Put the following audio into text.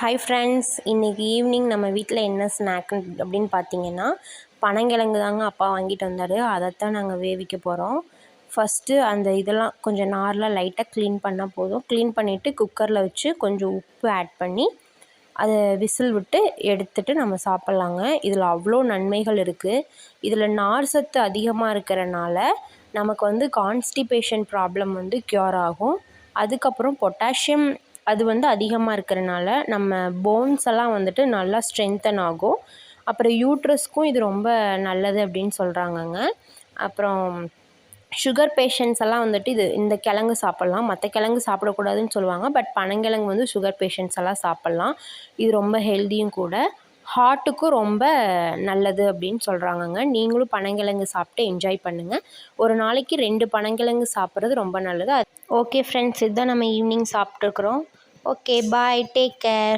Hi friends இன்றைக்கி evening நம்ம வீட்டில் என்ன ஸ்நாக் அப்படின்னு பார்த்தீங்கன்னா பனங்கிழங்கு தாங்க அப்பா வாங்கிட்டு வந்தார். அதைத்தான் நாங்கள் வேவிக்க போகிறோம் ஃபஸ்ட்டு அந்த இதெல்லாம் கொஞ்சம் நார்லாம் லைட்டாக க்ளீன் பண்ணால் போதும். க்ளீன் பண்ணிவிட்டு குக்கரில் வச்சு கொஞ்சம் உப்பு ஆட் பண்ணி அதை விசில் விட்டு எடுத்துட்டு நம்ம சாப்பிட்லாங்க. இதில் அவ்வளோ நன்மைகள் இருக்குது இதில் நார் சத்து அதிகமாக இருக்கிறனால நமக்கு வந்து கான்ஸ்டிபேஷன் ப்ராப்ளம் வந்து க்யூர் ஆகும். அதுக்கப்புறம் பொட்டாசியம் அது வந்து அதிகமாக இருக்கிறனால நம்ம போன்ஸ் எல்லாம் வந்துட்டு நல்லா ஸ்ட்ரென்தன் ஆகும். அப்புறம் யூட்ரஸ்க்கும் இது ரொம்ப நல்லது அப்படின்னு சொல்கிறாங்கங்க அப்புறம் சுகர் பேஷண்ட்ஸ் எல்லாம் வந்துட்டு இது இந்த கிழங்கு சாப்பிட்லாம். மற்ற கிழங்கு சாப்பிடக்கூடாதுன்னு சொல்லுவாங்க. பட் பனங்கிழங்கு வந்து சுகர் பேஷண்ட்ஸ் எல்லாம் சாப்பிட்லாம். இது ரொம்ப ஹெல்த்தியும் கூட. ஹார்ட்டுக்கும் ரொம்ப நல்லது அப்படின்னு சொல்கிறாங்கங்க நீங்களும் பனங்கிழங்கு சாப்பிட்டு என்ஜாய் பண்ணுங்கள் ஒரு நாளைக்கு ரெண்டு பனங்கிழங்கு சாப்பிட்றது ரொம்ப நல்லது. ஓகே ஃப்ரெண்ட்ஸ் இதுதான் நம்ம ஈவினிங் சாப்பிட்ருக்குறோம் Okay, bye. Take care.